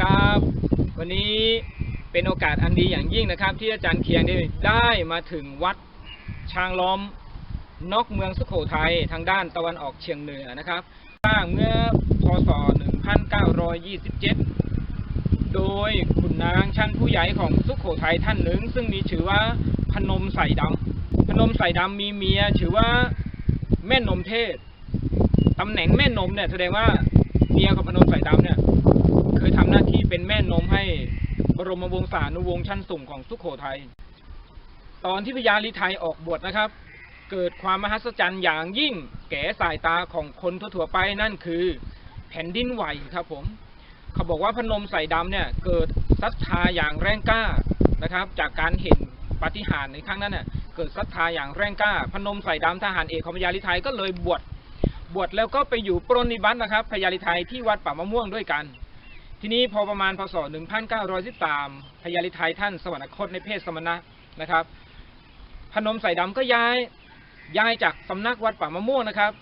ครับ วันนี้เป็นโอกาสอันดีอย่างยิ่งนะครับ ที่อาจารย์เคียงได้ได้มาถึงวัดช้างล้อมนอกเมืองสุโขทัยทางด้านตะวันออกเฉียงเหนือนะครับสร้างเมื่อพศ 1927 โดยขุนนางชั้นผู้ใหญ่ของสุโขทัยท่านหนึ่ง ซึ่งมีชื่อว่าพนมใส่ดำพนมใส่ดำมีเมียชื่อว่าแม่นมเทศตำแหน่งแม่นมเนี่ยแสดงว่าเมียของพนมใส่ดำเนี่ย เคยทำหน้าที่ เป็นแม่นมให้บรมวงศานุวงศ์ชั้นสูงของสุขโขทัย ตอนที่พญาลิไทยออกบวชนะครับ เกิดความมหัศจรรย์อย่างยิ่งแก่สายตาของคนทั่วๆไปนั่นคือแผ่นดินไหวครับผม เขาบอกว่าพนมใส่ดำเนี่ย เกิดศรัทธาอย่างแรงกล้านะครับ จากการเห็นปาฏิหาริย์ในครั้งนั้นเน่ยเกิดศรัทธาอย่างแรงกล้า พนมใส่ดำทหารเอกของพญาลิไทยก็เลยบวชบวชแล้วก็ไปอยู่ปรนนิบัตินะครับพญาลิไทยที่วัดป่ามะม่วงด้วยกัน ทีนี้พอประมาณพศ 1913พญาลิไทยท่านสวรรคตในเพศสมณะนะครับ พนมใส่ดำก็ย้ายย้ายจากสำนักวัดป่ามะม่วงนะครับ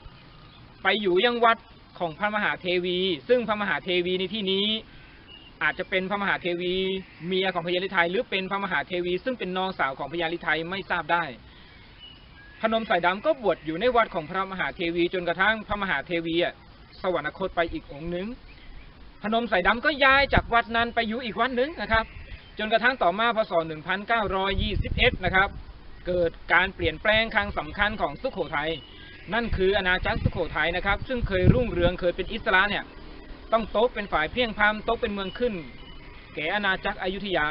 ไปอยู่ยังวัดของพระมหาเทวี ซึ่งพระมหาเทวีในที่นี้อาจจะเป็นพระมหาเทวีเมียของพญาลิไทยหรือเป็นพระมหาเทวี ซึ่งเป็นน้องสาวของพญาลิไทยไม่ทราบได้ พนมสายดำก็บวชอยู่ในวัดของพระมหาเทวีจนกระทั่งพระมหาเทวีอะสวรรคตไปอีกองค์หนึ่ง พนมสายดำก็ย้ายจากวัดนั้นไปอยู่อีกวัดหนึ่งนะครับ จนกระทั่งต่อมาพศ 1921 นะครับ เกิดการเปลี่ยนแปลงครั้งสำคัญของสุขโขทัยนั่นคืออาณาจักรสุขโขทัยนะครับ ซึ่งเคยรุ่งเรืองเคยเป็นอิสระเนี่ยต้องโต๊ะเป็นฝ่ายเพียงพามโต๊ะเป็นเมืองขึ้น แก่อาณาจักรอยุธยา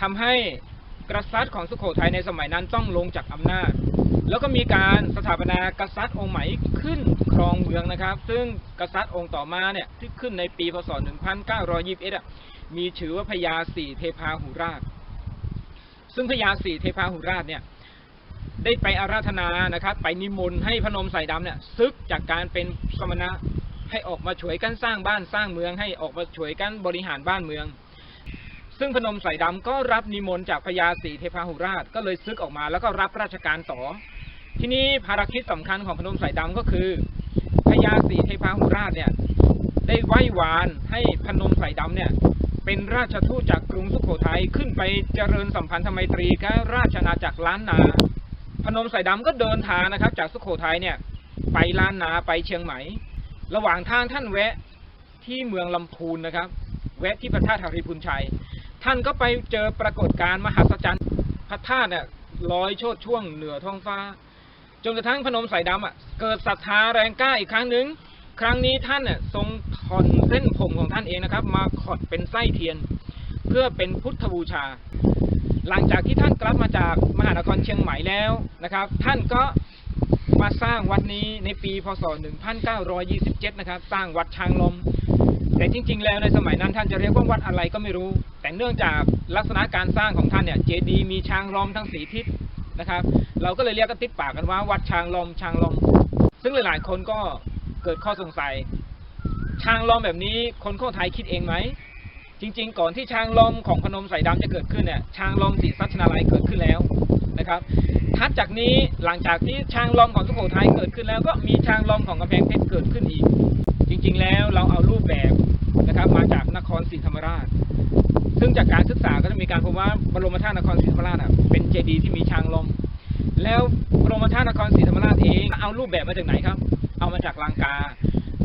ทำให้กษัตริย์ของสุโขทัยในสมัยนั้นต้องลงจากอำนาจ แล้วก็มีการสถาปนากษัตริย์องค์ใหม่ขึ้นครองเมืองนะครับ ซึ่งกษัตริย์องค์ต่อมาเนี่ยที่ขึ้นในปีพศ 1921อะมีชื่อว่าพญาสีเทพาหุราช ซึ่งพญาสีเทพาหุราชเนี่ยได้ไปอาราธนานะครับ ไปนิมนต์ให้พนมใส่ดำเนี่ยซึกจากการเป็นสมณะให้ออกมาช่วยกันสร้างบ้านสร้างเมือง ให้ออกมาช่วยกันบริหารบ้านเมือง ซึ่งพนมใส่ดำก็รับนิมนต์จากพญาศรีเทพาหุราชก็เลยซึกออกมาแล้วก็รับราชการต่อ ที่นี้ภารกิจสำคัญของพนมใส่ดำก็คือพญาศรีเทพาหุราชเนี่ยได้ไหว้วานให้พนมใส่ดำเนี่ยเป็นราชทูตจากกรุงสุโขทัยขึ้นไปเจริญสัมพันธไมตรีกับราชอาจักรล้านนา พนมใส่ดำก็เดินทางนะครับ จากสุโขทัยเนี่ยไปล้านนาไปเชียงใหม่ ระหว่างทางท่านแวะที่เมืองลำพูนนะครับ แวะที่พระธาตุหริพุนชัย ท่านก็ไปเจอปรากฏการณ์มหัศจรรย์พระธาตุเนี่ยลอยโชดช่วงเหนือท้องฟ้า จนกระทั่งพนมสายดำอะเกิดศรัทธาแรงกล้าอีกครั้งหนึ่งครั้งนี้ท่านเนี่ยทรงถอนเส้นผมของท่านเองนะครับ มาขอดเป็นไส้เทียน เพื่อเป็นพุทธบูชา หลังจากที่ท่านกลับมาจากมหานครเชียงใหม่แล้วนะครับ ท่านก็มาสร้างวัดนี้ในปีพศ 1927 นะครับ สร้างวัดช้างลม แต่จริง ๆ แล้วในสมัยนั้นท่านจะเรียกว่าวัดอะไรก็ไม่รู้ แต่เนื่องจากลักษณะการสร้างของท่านเนี่ยเจดีย์มีช้างล้อมทั้งสีทิศนะครับ เราก็เลยเรียกกันติดปากกันว่าวัดช้างล้อมช้างล้อมซึ่งหลายๆคนก็เกิดข้อสงสัย ช้างล้อมแบบนี้คนโคไทยคิดเองไหมจริง ๆ ก่อนที่ช้างล้อมของพนมใส่ดำจะเกิดขึ้นเนี่ยช้างล้อมสีสัชนาลัยเกิดขึ้นแล้วนะครับทัดจากนี้หลังจากที่ช้างล้อมของสุโขทัยเกิดขึ้นแล้ว ก็มีช้างล้อมของกำแพงเพชรเกิดขึ้นอีก จริงๆ แล้วเราเอารูปแบบนะครับมาจากนครศรีธรรมราช ซึ่งจากการศึกษาก็จะมีการพบว่าบรมธาตุนครศรีธรรมราชเป็นเจดีย์ที่มีช้างลม แล้วบรมธาตุนครศรีธรรมราชเองเอารูปแบบมาจากไหนครับ เอามาจากลังกา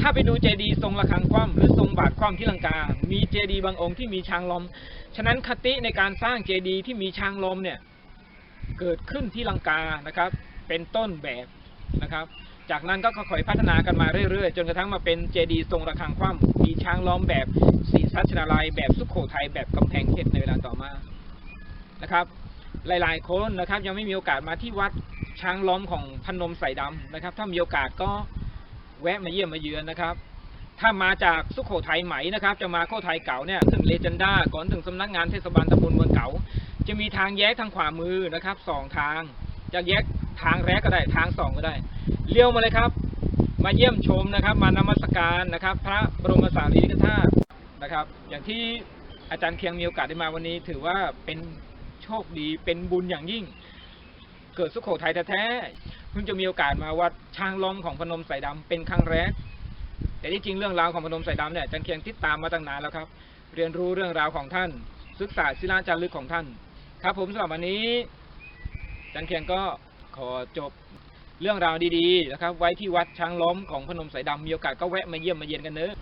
ถ้าไปดูเจดีย์ทรงระฆังคว่ำหรือทรงบาทคว่ำที่ลังกา มีเจดีย์บางองค์ที่มีช้างลม ฉะนั้นคติในการสร้างเจดีย์ที่มีช้างลมเนี่ยเกิดขึ้นที่ลังกานะครับ เป็นต้นแบบนะครับ จากนั้นก็ค่อยๆพัฒนากันมาเรื่อยๆ จนกระทั่งมาเป็นเจดีย์ทรงระฆังคว่ำมีช้างล้อมแบบสีสัชนาลัย แบบสุโขทัยแบบกำแพงเพชรในเวลาต่อมานะครับ หลายๆ คนนะครับ ยังไม่มีโอกาสมาที่วัดช้างล้อมของพนมใส่ดำนะครับ ถ้ามีโอกาสก็แวะมาเยี่ยมมาเยือนนะครับ ถ้ามาจากสุโขทัยไหมนะครับ จะมาโคไทยเก่าเนี่ยถึงเลเจนด้าก่อนถึงสำนักงานเทศบาลตำบลเมืองเก่าจะมีทางแยกทางขวามือนะครับสองทางจะแยก ทางแรกก็ได้ทางสองก็ได้ เลี้ยวมาเลยครับ มาเยี่ยมชมนะครับ มานมัสการนะครับ พระบรมสารีริกธาตุนะครับ อย่างที่อาจารย์เคียงมีโอกาสได้มาวันนี้ ถือว่าเป็นโชคดีเป็นบุญอย่างยิ่ง เกิดสุโขทัยแท้ๆเพิ่งจะมีโอกาสมาวัดช้างล้อมของพนมสายดำเป็นครั้งแรก แต่ที่จริงเรื่องราวของพนมสายดำเนี่ยอาจารย์เคียงติดตามมาตั้งนานแล้วครับ เรียนรู้เรื่องราวของท่าน ศึกษาศิลาจารึกของท่าน ครับผมสำหรับวันนี้อาจันเคียงก็ ขอจบเรื่องราวดีๆนะครับ ไว้ที่วัดช้างล้อมของพนมสายดำมีโอกาสก็แวะมาเยี่ยมมาเยียนกันเนอะ